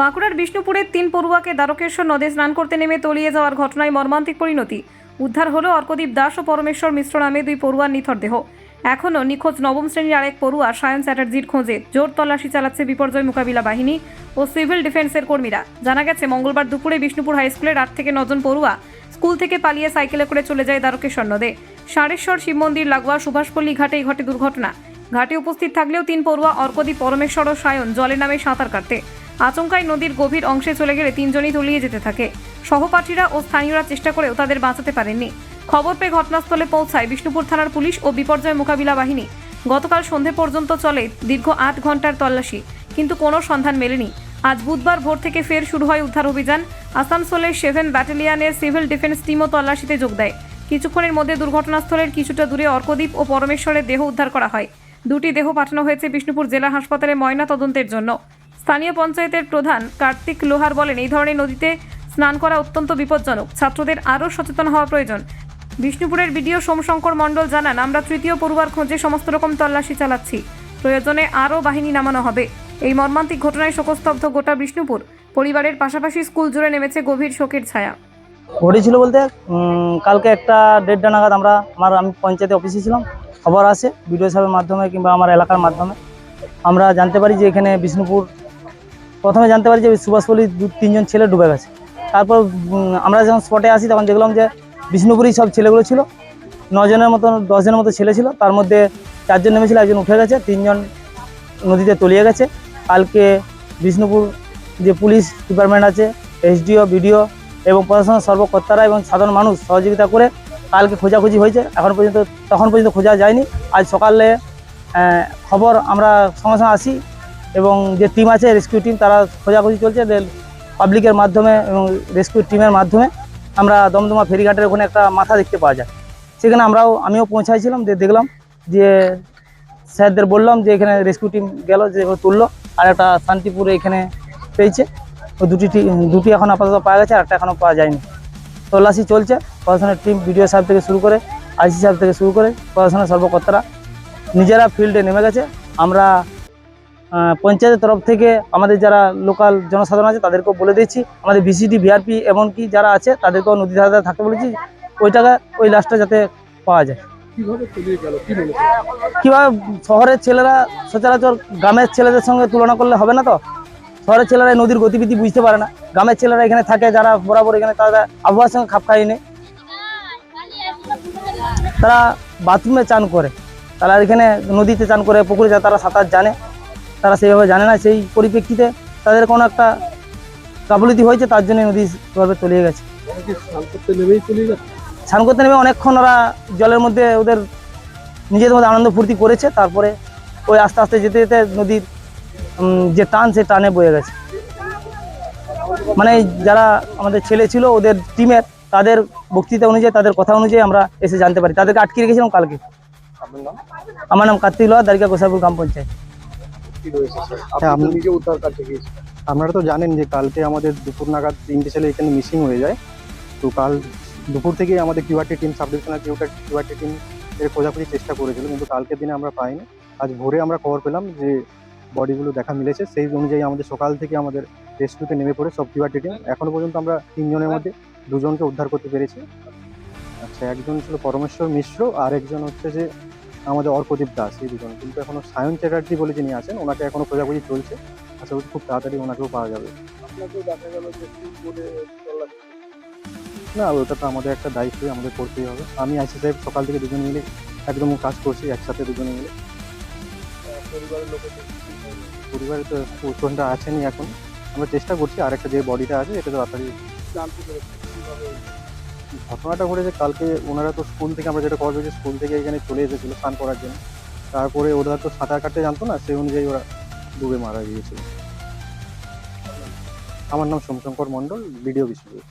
বাঁকুড়ার বিষ্ণুপুরের তিন পড়ুয়াকে দ্বারকেশ্বর নদে স্নান করতে নেমে তলিয়ে যাওয়ার ঘটনায় মর্মান্তিক পরিণতি। উদ্ধার হলো অর্কদীপ দাস ও পরমেশ্বর মিশ্র নামে দুই পড়ুয়ার নিথর দেহ। এখনও নিখোঁজ নবম শ্রেণির আরেক পড়ুয়া সায়ন চ্যাটার্জির খোঁজে জোর তল্লাশি চালাচ্ছে বিপর্যয় মোকাবিলা বাহিনী ও সিভিল ডিফেন্সের কর্মীরা। জানা গেছে, মঙ্গলবার দুপুরে বিষ্ণুপুর হাই স্কুলের আট থেকে নজন পড়ুয়া স্কুল থেকে পালিয়ে সাইকেলে করে চলে যায় দ্বারকেশ্বর নদে। সারেশ্বর, শিব মন্দির, লাগোয়া, সুভাষপল্লী ঘাটে ঘটে দুর্ঘটনা। ঘাটে উপস্থিত থাকলেও তিন পড়ুয়া অর্কদীপ, পরমেশ্বর ও সায়ন জলে নামে সাঁতার কাটতে। আচমকায় নদীর গভীর অংশে চলে গেলে তিনজনই তলিয়ে যেতে থাকে। সহপাঠীরা ও স্থানীয়রা চেষ্টা করেও তাদের বাঁচাতে পারেননি। খবর পেয়ে ঘটনাস্থলে পৌঁছায় বিষ্ণুপুর থানার পুলিশ ও বিপর্যয় মোকাবিলা বাহিনী। গতকাল সন্ধে পর্যন্ত চলে দীর্ঘ আট ঘণ্টার তল্লাশি, কিন্তু কোনো সন্ধান মেলেনি। আজ বুধবার ভোর থেকে ফের শুরু হয় উদ্ধার অভিযান। আসানসোলের সেভেন ব্যাটালিয়নের সিভিল ডিফেন্স টিমও তল্লাশিতে যোগ দেয়। কিছুক্ষণের মধ্যে দুর্ঘটনাস্থলের কিছুটা দূরে অর্কদ্বীপ ও পরমেশ্বরের দেহ উদ্ধার করা হয়। দুটি দেহ পাঠানো হয়েছে বিষ্ণুপুর জেলা হাসপাতালে ময়না তদন্তের জন্য। স্থানীয় পঞ্চায়েতের প্রধান কার্তিক লোহার বলেন, এই ধরনের নদীতে স্নান করা অত্যন্ত বিপজ্জনক। ছাত্রদের আরও সচেতন হওয়া প্রয়োজন। বিষ্ণুপুরের বিডিও সোমশঙ্কর মণ্ডল জানান, আমরা তৃতীয় পড়ুয়ার খোঁজে সমস্ত রকম তল্লাশি চালাচ্ছি। প্রয়োজনে আরও বাহিনী নামানো হবে। এই মর্মান্তিক ঘটনায় শোকস্তব্ধ গোটা বিষ্ণুপুর। পরিবারের পাশাপাশি স্কুল জুড়ে নেমেছে গভীর শোকের ছায়া। ঘটেছিল বলতে কালকে একটা দেড়টা নাগাদ আমরা, আমার, আমি পঞ্চায়েতে অফিসে ছিলাম। খবর আসে বিডিও সাহেবের মাধ্যমে কিংবা আমার এলাকার মাধ্যমে। আমরা জানতে পারি যে এখানে বিষ্ণুপুর প্রথমে জানতে পারি যে ওই সুভাষপল্লী দু তিনজন ছেলে ডুবে গেছে। তারপর আমরা যখন স্পটে আসি, তখন দেখলাম যে বিষ্ণুপুরই সব ছেলেগুলো ছিল। নজনের মতো দশজনের মতো ছেলে ছিল। তার মধ্যে চারজন নেমেছিল, একজন উঠে গেছে, তিনজন নদীতে তলিয়ে গেছে। কালকে বিষ্ণুপুর যে পুলিশ ডিপার্টমেন্ট আছে, এসডিও, বিডিও এবং প্রশাসনের সর্বকর্তারা এবং সাধারণ মানুষ সহযোগিতা করে কালকে খোঁজাখুঁজি হয়েছে। এখন পর্যন্ত, তখন পর্যন্ত খোঁজা যায়নি। আজ সকালে খবর আমরা সঙ্গে সঙ্গে আসি। এবং যে টিম আছে রেস্কিউ টিম তারা খোঁজাখুঁজি চলছে। পাবলিকের মাধ্যমে এবং রেস্কিউ টিমের মাধ্যমে আমরা দমদমা ফেরিঘাটের ওখানে একটা মাথা দেখতে পাওয়া যায়। সেখানে আমরাও, আমিও পৌঁছাইছিলাম যে দেখলাম যে স্যারদের বললাম যে এখানে রেস্কিউ টিম গেল, যে তুললো, আর একটা শান্তিপুরে এখানে পেয়েছে। ও দুটি দুটি এখন আপাতত পাওয়া গেছে, আর একটা এখনও পাওয়া যায়নি। তল্লাশি চলছে প্রশাসনের টিম বিডিও সাহেব থেকে শুরু করে আইসি সাহেব থেকে শুরু করে প্রশাসনের সর্বকর্তারা নিজেরা ফিল্ডে নেমে গেছে। আমরা পঞ্চায়েতের তরফ থেকে আমাদের যারা লোকাল জনসাধারণ আছে তাদেরকেও বলে দিচ্ছি আমাদের ভিসিডি ভিআরপি এমনকি যারা আছে তাদেরকেও নদী ধারে থাকতে বলেছি ওই টাকা ওই লাশটা যাতে পাওয়া যায়। কীভাবে শহরের ছেলেরা সচরাচর গ্রামের ছেলেদের সঙ্গে তুলনা করলে হবে না তো? শহরের ছেলেরা নদীর গতিবিধি বুঝতে পারে না। গ্রামের ছেলেরা এখানে থাকে যারা বরাবর এখানে তারা আবহাওয়ার সঙ্গে খাপ খাইয়ে নেই তারা বাথরুমে চান করে তারা এখানে নদীতে চান করে পুকুরে যায় তারা সাঁতার জানে। তারা সেইভাবে জানে না সেই পরিপ্রেক্ষিতে তাদের কোনো একটা গাফলতি হয়েছে তার জন্য নদী সেভাবে তলিয়ে গেছে। স্নান করতে নেমে অনেকক্ষণ ওরা জলের মধ্যে ওদের নিজেদের মধ্যে আনন্দ ফুর্তি করেছে তারপরে ওই আস্তে আস্তে যেতে যেতে নদীর যে টান সে টানে বয়ে গেছে। মানে যারা আমাদের ছেলে ছিল ওদের টিমের তাদের বক্তৃতা অনুযায়ী তাদের কথা অনুযায়ী আমরা এসে জানতে পারি। তাদেরকে আটকে রেখেছিলাম কালকে। আমার নাম কার্তিক লোয়া দারিকা গোসাইপুর গ্রাম পঞ্চায়েত। রয়েছে আপনি হ্যাঁ, আমি- নিজে উদ্ধার কাজে আপনারা তো জানেন যে কালকে আমাদের দুপুর নাগাদ তিনটে ছেলে এখানে মিসিং হয়ে যায়। তো কাল দুপুর থেকেই আমাদের QRT team sub divisional QRT team এর খোঁজাখুঁজি চেষ্টা করেছিল কিন্তু কালকের দিনে আমরা পাইনি। আজ ভোরে আমরা খবর পেলাম যে বডিগুলো দেখা মিলেছে সেই অনুযায়ী আমাদের সকাল থেকে আমাদের রেস্কিউতে নেমে পড়ে সব কিউআরটি টিম এখনও পর্যন্ত আমরা তিনজনের মধ্যে দুজনকে উদ্ধার করতে পেরেছি। আচ্ছা একজন ছিল পরমেশ্বর মিশ্র আর একজন হচ্ছে যে আমাদের অর্কদীপ দাস এই দুজন কিন্তু এখনও সায়ন চ্যাটার্জি বলে যিনি আছেন ওনাকে এখনও খোঁজাখুঁজি চলছে। আশা করি খুব তাড়াতাড়ি ওনাকেও পাওয়া যাবে। না ওটা তো আমাদের একটা দায়িত্বই আমাদের করতেই হবে। আমি আইসি সাহেব সকাল থেকে দুজন মিলে একদম কাজ করছি একসাথে দুজনে মিলে? পরিবারে তো উত্তরটা আছেনই এখন। আমরা চেষ্টা করছি আর একটা যে বডিটা আছে এটা তো তাড়াতাড়ি জানতে কীভাবে ঘটনাটা ঘটেছে কালকে, ওনারা তো স্কুল থেকে আমরা যেটা পেয়েছি, স্কুল থেকে এখানে চলে এসেছিল স্নান করার জন্য। তারপরে ওরা তো সাঁতার কাটতে জানতো না, সেই অনুযায়ী ওরা ডুবে মারা গিয়েছিল। আমার নাম সোমশঙ্কর মণ্ডল ভিডিও বিশ্বজিৎ